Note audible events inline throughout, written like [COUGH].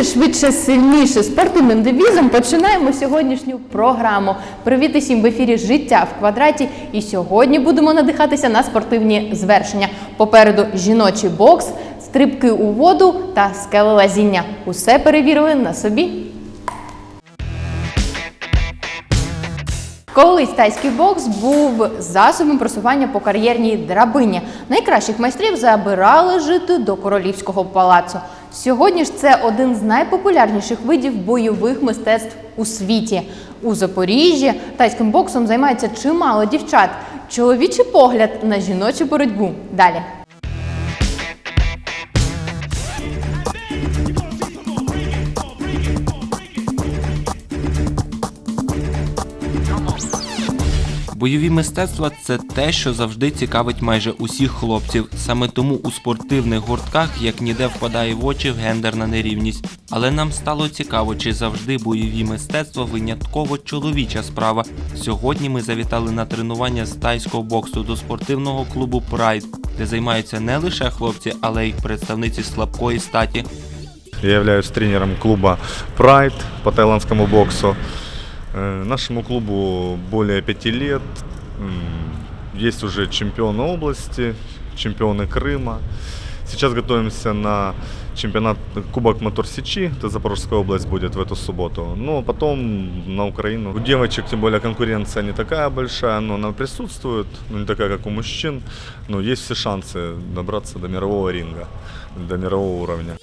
вище, швидше, сильніше. Спортивним девізом починаємо сьогоднішню програму. Привіт усім в ефірі Життя в квадраті. І сьогодні будемо надихатися на спортивні звершення. Попереду жіночий бокс, стрибки у воду та скелелазіння. Усе перевірили на собі. Колись тайський бокс був засобом просування по кар'єрній драбині. Найкращих майстрів забирали жити до королівського палацу. Сьогодні ж це один з найпопулярніших видів бойових мистецтв у світі. У Запоріжжі тайським боксом займається чимало дівчат. Чоловічий погляд на жіночу боротьбу. Далі. Бойові мистецтва це те, що завжди цікавить майже усіх хлопців. Саме тому у спортивних гуртках як ніде впадає в очі гендерна нерівність. Але нам стало цікаво, чи завжди бойові мистецтва винятково чоловіча справа. Сьогодні ми завітали на тренування з тайського боксу до спортивного клубу Прайд, де займаються не лише хлопці, але й представниці слабкої статі. Я являюсь тренером клуба Pride по тайландскому боксу. Э, Нашему клубу более пяти лет. М, Есть уже чемпионы области, чемпионы Крыма. Сейчас готовимся на чемпионат Кубок Мотор Сечи, это Запорожская область будет в эту субботу. Ну, а потом на Украину. У девочек, тем более, конкуренция не такая большая, но она присутствует, но не такая, как у мужчин. Но есть все шансы добраться до мирового ринга, до мирового уровня.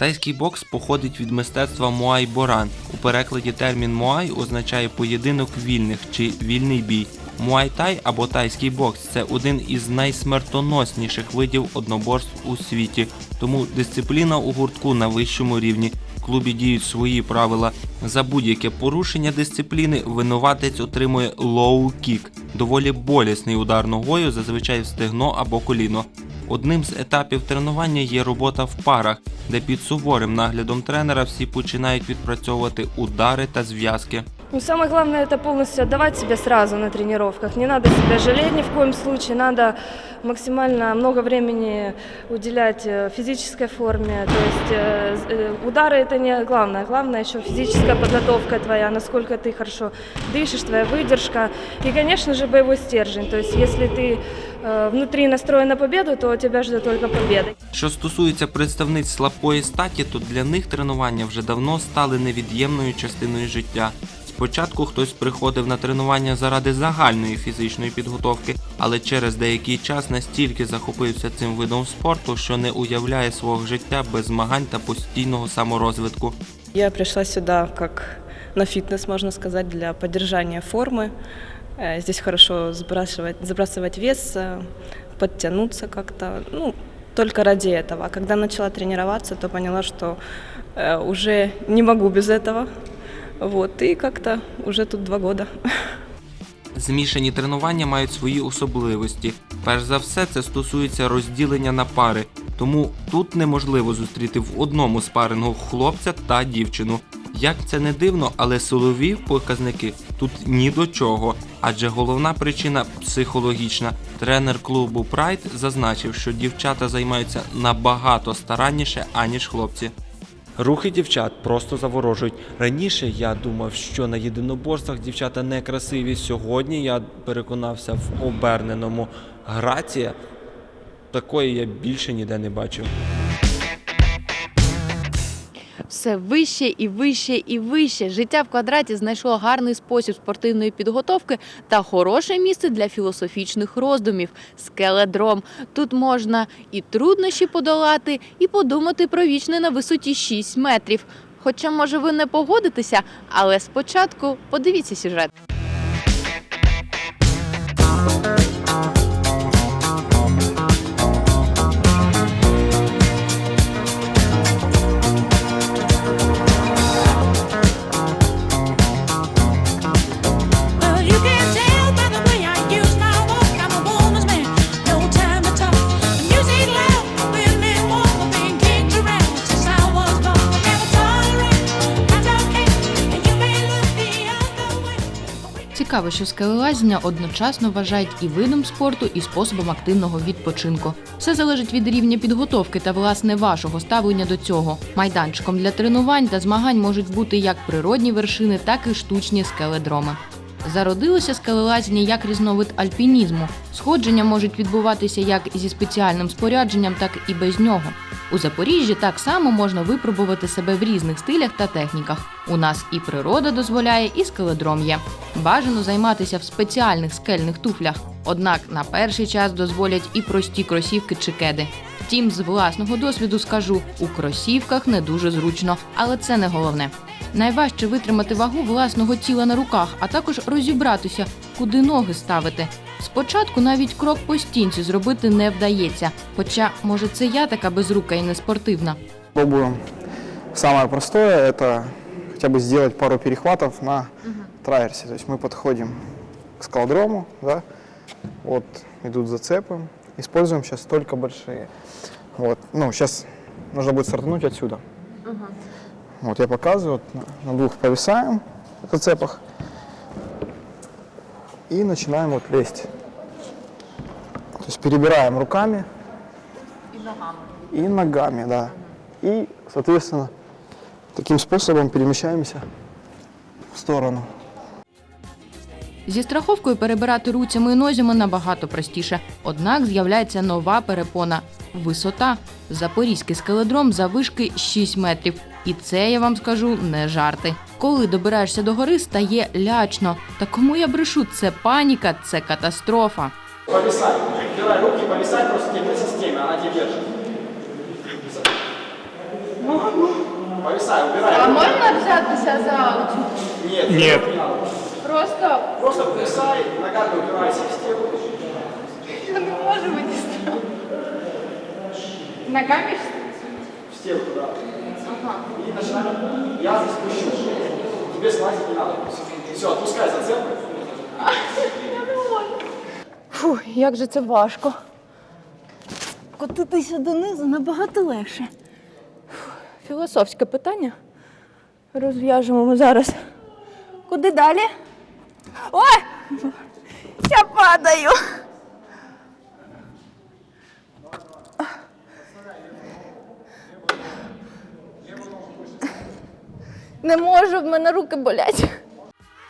Тайський бокс походить від мистецтва Муай Боран. У перекладі термін Муай означає поєдинок вільних чи вільний бій. Муай Тай або тайський бокс це один із найсмертоносніших видів одноборств у світі. Тому дисципліна у гуртку на вищому рівні. Клубі діють свої правила. За будь-яке порушення дисципліни винуватець отримує лоу-кік – доволі болісний удар ногою, зазвичай в стегно або коліно. Одним з етапів тренування є робота в парах, де під суворим наглядом тренера всі починають відпрацьовувати удари та зв'язки. Ну, самое главное это полностью отдавать себя сразу на тренировках. Не надо себя жалеть ни в коем случае. Надо максимально много времени уделять э, физической форме. То есть э, з- э, удары это не главное. Главное еще физическая подготовка твоя, насколько ты хорошо дышишь, твоя выдержка. И, конечно же, боевой стержень. То есть если ты э, внутри на победу, то тебя ждет только победа. Що стосується представниць слабкої статі, то для них тренування вже давно стали невід'ємною частиною життя. Спочатку хтось приходив на тренування заради загальної фізичної підготовки, але через деякий час настільки захопився цим видом спорту, що не уявляє свого життя без змагань та постійного саморозвитку. Я пришла сюда как на фитнес, можно сказать, для поддержания формы. Э, Здесь хорошо сбрасывать, забрасывать вес, э, подтянуться как-то, ну, только ради этого. А когда начала тренироваться, то поняла, что э, уже не могу без этого. Вот, и как-то уже тут два года. [LAUGHS] Змішані тренування мають свої особливості. Перш за все, це стосується розділення на пари, тому тут неможливо зустріти в одному спарингу хлопця та дівчину. Як це не дивно, але силові показники тут ні до чого, адже головна причина психологічна. Тренер клубу Прайд зазначив, що дівчата займаються набагато старанніше, аніж хлопці. Рухи дівчат просто заворожують. Раніше я думав, що на єдиноборствах дівчата не красиві. Сьогодні я переконався в оберненому. Грація такої я більше ніде не бачив. Все вище і вище і вище. Життя в квадраті знайшло гарний спосіб спортивної підготовки та хороше місце для філософічних роздумів скеледром. Тут можна і труднощі подолати, і подумати про вічне на висоті 6 метрів. Хоча, може, ви не погодитеся, але спочатку подивіться сюжет. Цікаво, що скелелазіння одночасно вважають і видом спорту, і способом активного відпочинку. Все залежить від рівня підготовки та власне вашого ставлення до цього. Майданчиком для тренувань та змагань можуть бути як природні вершини, так і штучні скеледроми. Зародилося скелелазіння як різновид альпінізму. Сходження можуть відбуватися як зі спеціальним спорядженням, так і без нього. У Запоріжжі так само можна випробувати себе в різних стилях та техніках. У нас і природа дозволяє, і скеледром є. Бажано займатися в спеціальних скельних туфлях. Однак на перший час дозволять і прості кросівки чи кеди. Втім, з власного досвіду скажу, у кросівках не дуже зручно, але це не головне. Найважче витримати вагу власного тіла на руках, а також розібратися, куди ноги ставити. Спочатку навіть крок по стінці зробити не вдається. Хоча, може, це я така безрука і неспортивна. Пробуем. Самое простое – это хотя бы сделать пару перехватов на траверсе. То есть мы подходим к скалодрому, да, вот идут зацепы. Используем сейчас только большие. Вот, ну, сейчас нужно будет стартануть отсюда. Вот я показываю, вот на, двух повисаем в зацепах и начинаем вот лезть. То есть перебираем руками и ногами, да. И, соответственно, таким способом перемещаемся в сторону. Зі страховкою перебирати руцями і нозями набагато простіше. Однак з'являється нова перепона висота. Запорізький скеледром завишки 6 метрів. І це я вам скажу не жарти. Коли добираєшся до гори, стає лячно. Та кому я брешу? Це паніка, це катастрофа. Повисай. Убирай руки, повисай просто тебе на системе, она тебя держит. Повисай, убирай. руки. можна взятися за? Нет. Нет. Просто Просто повисай, ногами упирайся в стену. я не можу винести. Ногами В стену, да. И начинаем. Я здесь спущу. Тебе слазить не надо. Все, отпускай зацепы. Фу, як же це важко. Котитися донизу набагато легше. Фу, Філософське питання. Розв'яжемо ми зараз. Куди далі? Ой! Я падаю. Не можу, в мене руки болять.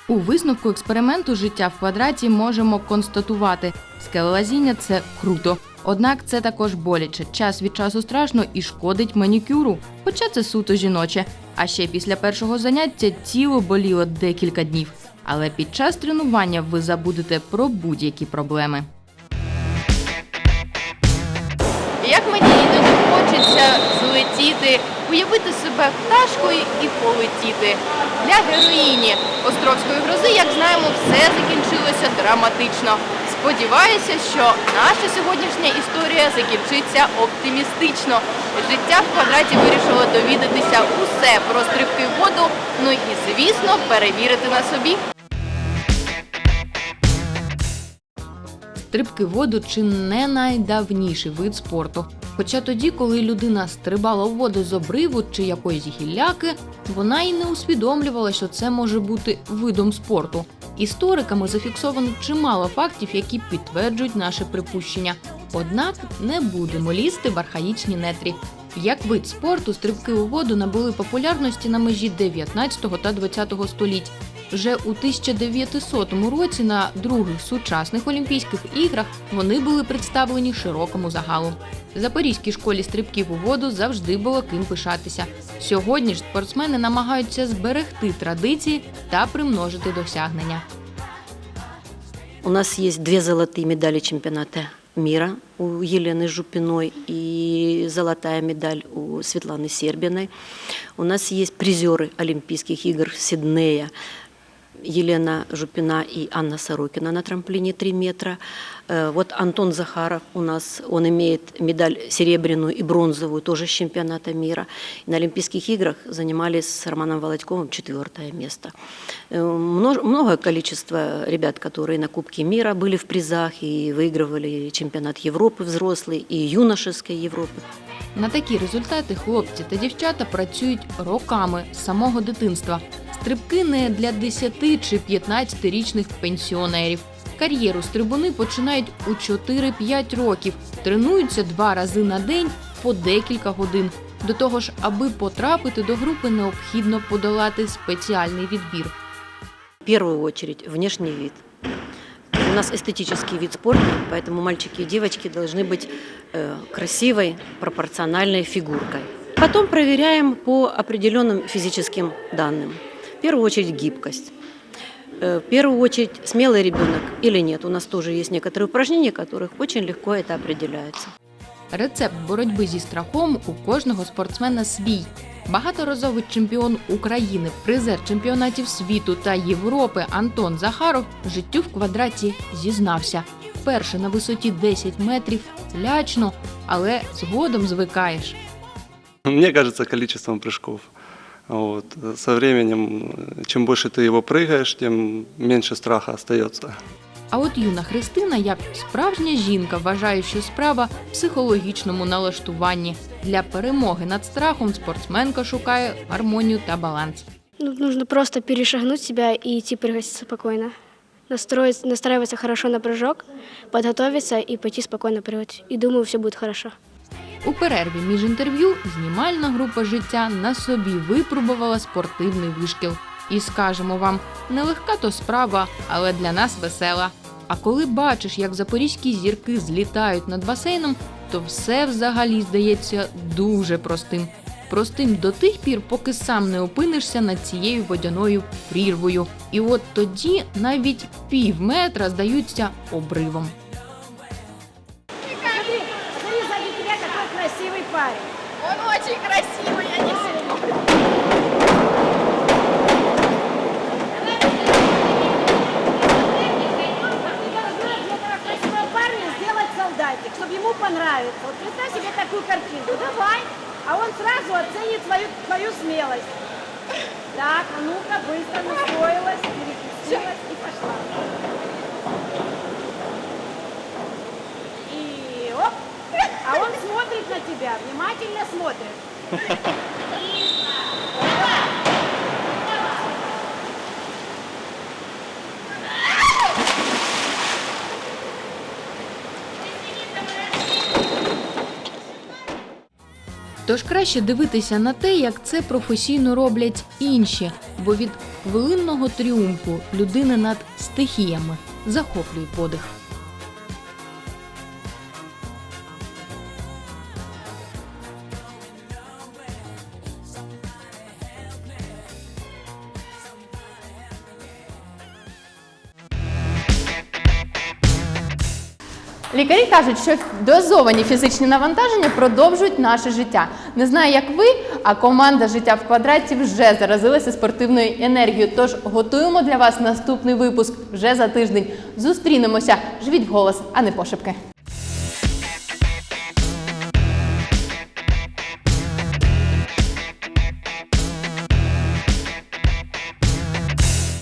У висновку експерименту життя в квадраті можемо констатувати, скелелазіння це круто. Однак це також боляче, час від часу страшно і шкодить манікюру. Хоча це суто жіноче. А ще після першого заняття тіло боліло декілька днів. Але під час тренування ви забудете про будь-які проблеми. Уявити себе пташкою і полетіти. Для героїні Островської грози, як знаємо, все закінчилося драматично. Сподіваюся, що наша сьогоднішня історія закінчиться оптимістично. Життя в квадраті вирішило довідатися усе про стрибки в воду, ну і звісно перевірити на собі. Стрибки в воду чи не найдавніший вид спорту. Хоча тоді, коли людина стрибала в воду з обриву чи якоїсь гілляки, вона й не усвідомлювала, що це може бути видом спорту. Істориками зафіксовано чимало фактів, які підтверджують наше припущення. Однак не будемо лізти в архаїчні нетрі. Як вид спорту, стрибки у воду набули популярності на межі 19 та 20 століть. Вже у 1900 році на других сучасних Олімпійських іграх вони були представлені широкому загалу. Запорізькій школі стрибків у воду завжди було ким пишатися. Сьогодні ж спортсмени намагаються зберегти традиції та примножити досягнення. У нас есть две золотые медали чемпионата мира у Елены Жупиной и золотая медаль у Светланы Сербиной. У нас есть призеры Олимпийских игр Сиднея Елена Жупина и Анна Сорокина на трамплине 3 метра. Э, Вот Антон Захаров у нас, он имеет медаль серебряную и бронзовую, тоже с чемпионата мира. На Олимпийских играх занимались с Романом Володьковым четвертое место. Э, множ- Многое количество ребят, которые на Кубке мира были в призах и выигрывали чемпионат Европы взрослый и юношеской Европы. На такі результати хлопці та дівчата працюють роками з самого дитинства. Стрибки не для 10 чи 15-річних пенсіонерів. Кар'єру стрибуни починають у 4-5 років, тренуються два рази на день по декілька годин. До того ж, аби потрапити до групи, необхідно подолати спеціальний відбір. В первую очередь внешний вид. У нас эстетический вид спорта, поэтому мальчики и девочки должны быть э, красивой, пропорциональной фигуркой. Потом проверяем по определенным физическим данным. В первую очередь гибкость. Э, В первую очередь смелый ребенок или нет. У нас тоже есть некоторые упражнения, которых очень легко это определяется. Рецепт боротьби зі страхом у кожного спортсмена свій. Багаторазовий чемпіон України, призер чемпіонатів світу та Європи Антон Захаров життю в квадраті зізнався. Перше на висоті 10 метрів лячно, але згодом звикаєш. Мне кажется, количеством прыжков. Вот. Со временем, э, чем больше ты его прыгаешь, тем меньше страха остается. А от юна Христина, як справжня жінка, вважає, що справа в психологічному налаштуванні. Для перемоги над страхом спортсменка шукає гармонію та баланс. Ну, нужно просто перешагнуть себя и идти прыгать спокойно. Настроить, настраиваться хорошо на прыжок, подготовиться и пойти спокойно прыгать. И думаю, все будет хорошо. У перерві між інтерв'ю знімальна група життя на собі випробувала спортивний вишкіл. І скажемо вам, нелегка то справа, але для нас весела. А коли бачиш, як запорізькі зірки злітають над басейном, то все взагалі здається дуже простим. Простим до тих пір, поки сам не опинишся над цією водяною прірвою. І от тоді навіть пів метра здаються обривом. Парень. Он очень красивый, я не солдатик, чтобы ему понравиться. Вот представь себе такую картинку. Давай, а он сразу оценит свою, твою смелость. Так, а ну-ка, быстро Тож краще дивитися на те, як це професійно роблять інші, бо від хвилинного тріумфу людини над стихіями захоплює подих. Лікарі кажуть, що дозовані фізичні навантаження продовжують наше життя. Не знаю, як ви, а команда життя в квадраті вже заразилася спортивною енергією. Тож готуємо для вас наступний випуск вже за тиждень. Зустрінемося. Живіть голос, а не пошепки.